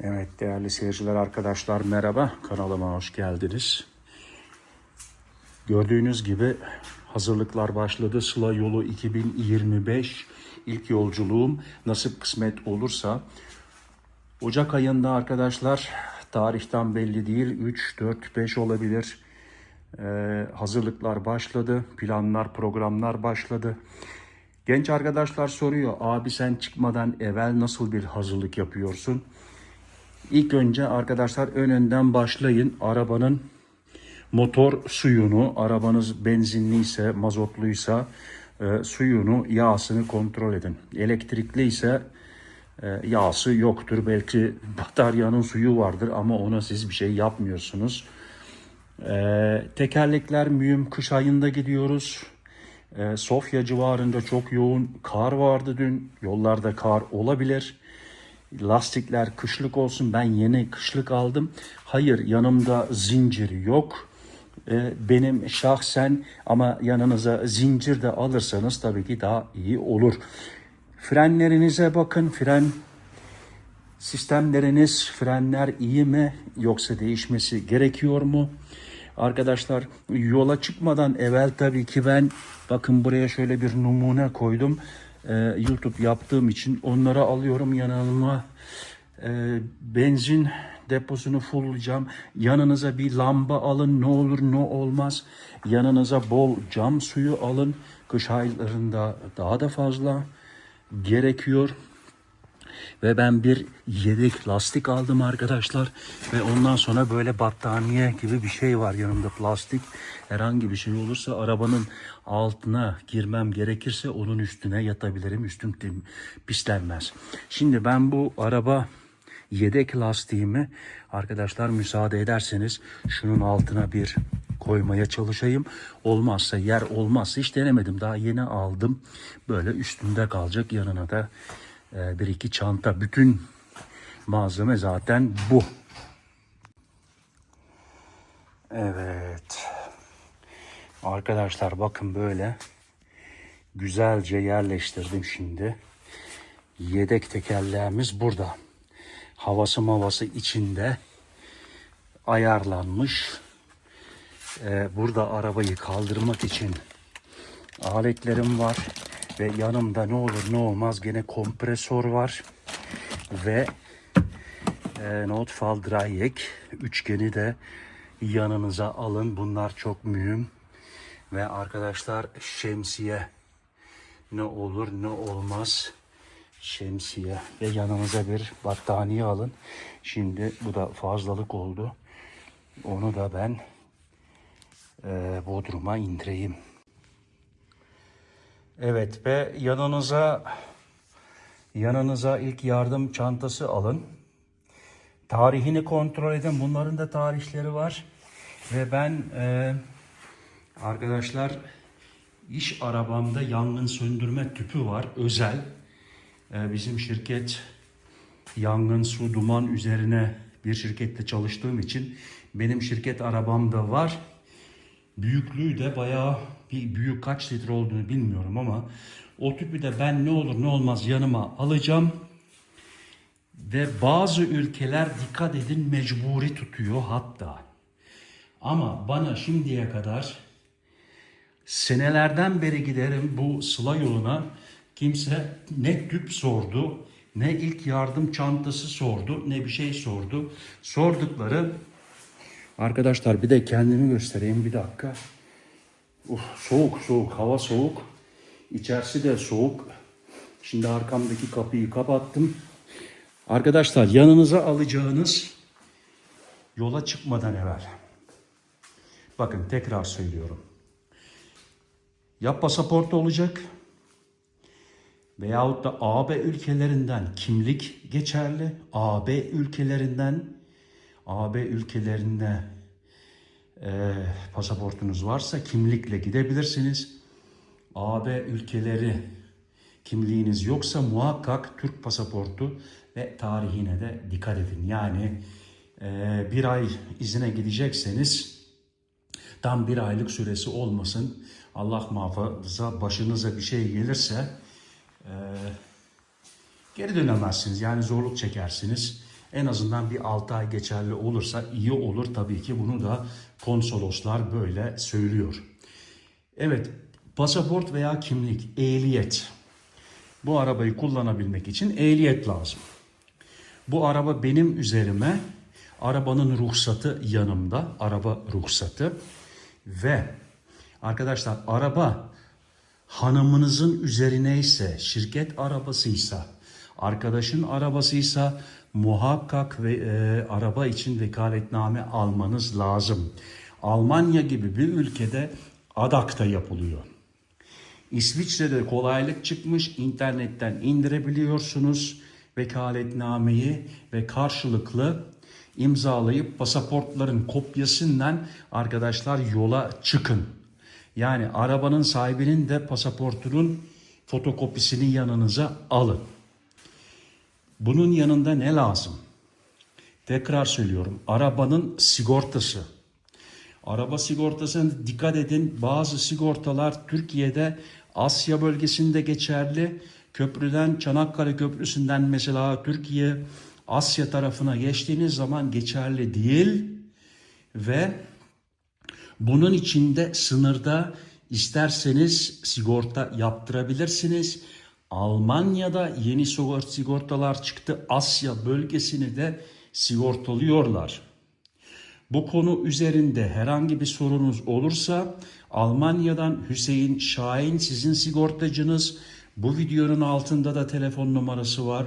Evet değerli seyirciler arkadaşlar merhaba kanalıma hoş geldiniz. Gördüğünüz gibi hazırlıklar başladı. Sıla yolu 2025 ilk yolculuğum nasip kısmet olursa Ocak ayında arkadaşlar tarihten belli değil 3, 4, 5 olabilir. Ee, hazırlıklar başladı, planlar, programlar başladı. Genç arkadaşlar soruyor, abi sen çıkmadan evvel nasıl bir hazırlık yapıyorsun? İlk önce arkadaşlar ön önden başlayın. Arabanın motor suyunu, arabanız benzinliyse, mazotluysa e, suyunu, yağsını kontrol edin. Elektrikli ise e, yağsı yoktur. Belki bataryanın suyu vardır ama ona siz bir şey yapmıyorsunuz. E, tekerlekler mühim. Kış ayında gidiyoruz. E, Sofya civarında çok yoğun kar vardı dün. Yollarda kar olabilir. Lastikler kışlık olsun. Ben yeni kışlık aldım. Hayır yanımda zincir yok. E, benim şahsen ama yanınıza zincir de alırsanız tabii ki daha iyi olur. Frenlerinize bakın. Fren sistemleriniz, frenler iyi mi yoksa değişmesi gerekiyor mu? Arkadaşlar yola çıkmadan evvel tabii ki ben bakın buraya şöyle bir numune koydum. Ee, YouTube yaptığım için onları alıyorum yanıma. Ee, benzin deposunu fulllayacağım. Yanınıza bir lamba alın ne olur ne olmaz. Yanınıza bol cam suyu alın. Kış aylarında daha da fazla gerekiyor. Ve ben bir yedek lastik aldım arkadaşlar. Ve ondan sonra böyle battaniye gibi bir şey var yanımda plastik. Herhangi bir şey olursa arabanın altına girmem gerekirse onun üstüne yatabilirim. Üstüm pislenmez. Şimdi ben bu araba yedek lastiğimi arkadaşlar müsaade ederseniz şunun altına bir koymaya çalışayım. Olmazsa yer olmazsa hiç denemedim. Daha yeni aldım. Böyle üstünde kalacak yanına da bir iki çanta. Bütün malzeme zaten bu. Evet. Arkadaşlar bakın böyle güzelce yerleştirdim şimdi. Yedek tekerleğimiz burada. Havası mavası içinde ayarlanmış. Ee, burada arabayı kaldırmak için aletlerim var ve yanımda ne olur ne olmaz gene kompresör var ve e, Notfall Dreieck üçgeni de yanınıza alın. Bunlar çok mühim ve arkadaşlar şemsiye ne olur ne olmaz şemsiye ve yanınıza bir battaniye alın. Şimdi bu da fazlalık oldu. Onu da ben e, Bodrum'a indireyim. Evet ve yanınıza yanınıza ilk yardım çantası alın. Tarihini kontrol edin. Bunların da tarihleri var. Ve ben e, arkadaşlar iş arabamda yangın söndürme tüpü var. Özel. E, bizim şirket yangın su duman üzerine bir şirkette çalıştığım için benim şirket arabamda var. Büyüklüğü de bayağı bir büyük kaç litre olduğunu bilmiyorum ama o tüpü de ben ne olur ne olmaz yanıma alacağım. Ve bazı ülkeler dikkat edin mecburi tutuyor hatta. Ama bana şimdiye kadar senelerden beri giderim bu sıla yoluna kimse ne tüp sordu ne ilk yardım çantası sordu ne bir şey sordu. Sordukları arkadaşlar bir de kendimi göstereyim bir dakika. Uf, soğuk soğuk hava soğuk. İçerisi de soğuk. Şimdi arkamdaki kapıyı kapattım. Arkadaşlar yanınıza alacağınız yola çıkmadan evvel. Bakın tekrar söylüyorum. Ya pasaport olacak veyahut da AB ülkelerinden kimlik geçerli. AB ülkelerinden AB ülkelerinde e, pasaportunuz varsa kimlikle gidebilirsiniz. AB ülkeleri kimliğiniz yoksa muhakkak Türk pasaportu ve tarihine de dikkat edin. Yani e, bir ay izine gidecekseniz tam bir aylık süresi olmasın. Allah muhafaza başınıza bir şey gelirse e, geri dönemezsiniz. Yani zorluk çekersiniz. En azından bir 6 ay geçerli olursa iyi olur tabii ki bunu da konsoloslar böyle söylüyor. Evet, pasaport veya kimlik, ehliyet. Bu arabayı kullanabilmek için ehliyet lazım. Bu araba benim üzerime, arabanın ruhsatı yanımda, araba ruhsatı ve arkadaşlar araba hanımınızın üzerine ise, şirket arabasıysa, arkadaşın arabasıysa muhakkak ve e, araba için vekaletname almanız lazım. Almanya gibi bir ülkede adakta yapılıyor. İsviçre'de kolaylık çıkmış. internetten indirebiliyorsunuz vekaletnameyi ve karşılıklı imzalayıp pasaportların kopyasından arkadaşlar yola çıkın. Yani arabanın sahibinin de pasaportunun fotokopisini yanınıza alın. Bunun yanında ne lazım? Tekrar söylüyorum. Arabanın sigortası. Araba sigortasına dikkat edin. Bazı sigortalar Türkiye'de Asya bölgesinde geçerli. Köprüden Çanakkale Köprüsü'nden mesela Türkiye Asya tarafına geçtiğiniz zaman geçerli değil ve bunun içinde sınırda isterseniz sigorta yaptırabilirsiniz. Almanya'da yeni sigortalar çıktı. Asya bölgesini de sigortalıyorlar. Bu konu üzerinde herhangi bir sorunuz olursa Almanya'dan Hüseyin Şahin sizin sigortacınız. Bu videonun altında da telefon numarası var.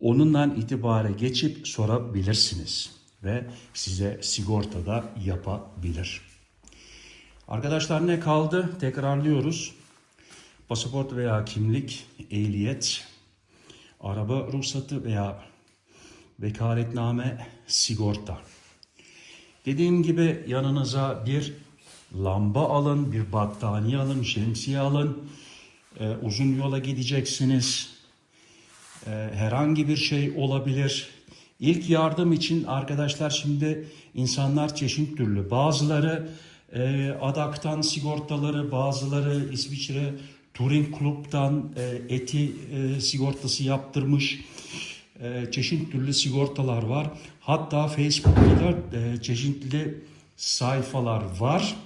Onunla itibare geçip sorabilirsiniz ve size sigorta da yapabilir. Arkadaşlar ne kaldı? Tekrarlıyoruz. Pasaport veya kimlik, ehliyet, araba ruhsatı veya vekaletname, sigorta. Dediğim gibi yanınıza bir lamba alın, bir battaniye alın, şemsiye alın. Ee, uzun yola gideceksiniz. Ee, herhangi bir şey olabilir. İlk yardım için arkadaşlar şimdi insanlar çeşit türlü. Bazıları e, Adak'tan sigortaları, bazıları İsviçre Touring Club'dan e, eti e, sigortası yaptırmış. E, çeşit türlü sigortalar var. Hatta Facebook'ta da e, çeşitli sayfalar var.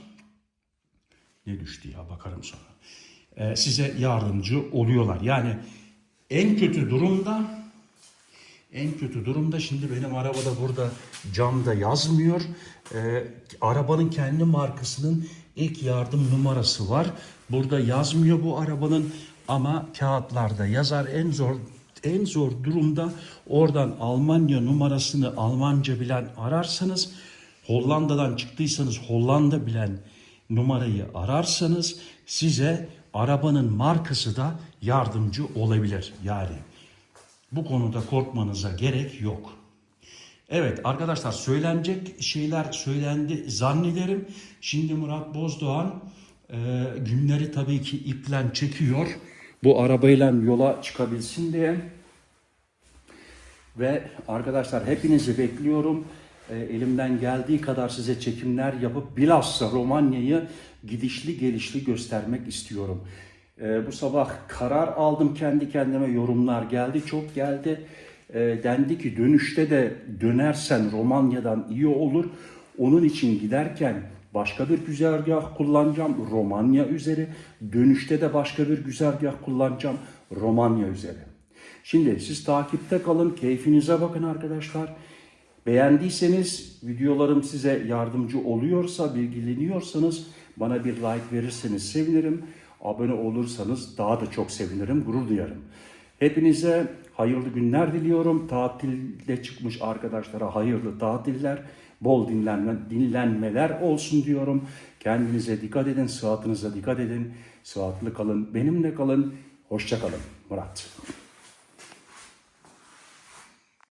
Ne düştü ya bakarım sonra. E, size yardımcı oluyorlar. Yani en kötü durumda en kötü durumda şimdi benim arabada burada camda yazmıyor. E, arabanın kendi markasının ilk yardım numarası var. Burada yazmıyor bu arabanın ama kağıtlarda yazar en zor en zor durumda oradan Almanya numarasını Almanca bilen ararsanız Hollanda'dan çıktıysanız Hollanda bilen numarayı ararsanız size arabanın markası da yardımcı olabilir. Yani bu konuda korkmanıza gerek yok. Evet arkadaşlar söylenecek şeyler söylendi zannederim. Şimdi Murat Bozdoğan e, günleri tabii ki iplen çekiyor. Bu arabayla yola çıkabilsin diye. Ve arkadaşlar hepinizi bekliyorum. E, elimden geldiği kadar size çekimler yapıp bilhassa Romanya'yı gidişli gelişli göstermek istiyorum. E, bu sabah karar aldım kendi kendime yorumlar geldi çok geldi. E, dendi ki dönüşte de dönersen Romanya'dan iyi olur. Onun için giderken başka bir güzergah kullanacağım Romanya üzeri. Dönüşte de başka bir güzergah kullanacağım Romanya üzeri. Şimdi siz takipte kalın, keyfinize bakın arkadaşlar. Beğendiyseniz, videolarım size yardımcı oluyorsa, bilgileniyorsanız bana bir like verirseniz sevinirim. Abone olursanız daha da çok sevinirim, gurur duyarım. Hepinize hayırlı günler diliyorum. Tatilde çıkmış arkadaşlara hayırlı tatiller, bol dinlenme, dinlenmeler olsun diyorum. Kendinize dikkat edin, sıhhatinize dikkat edin. Sıhhatli kalın, benimle kalın. Hoşça kalın. Murat.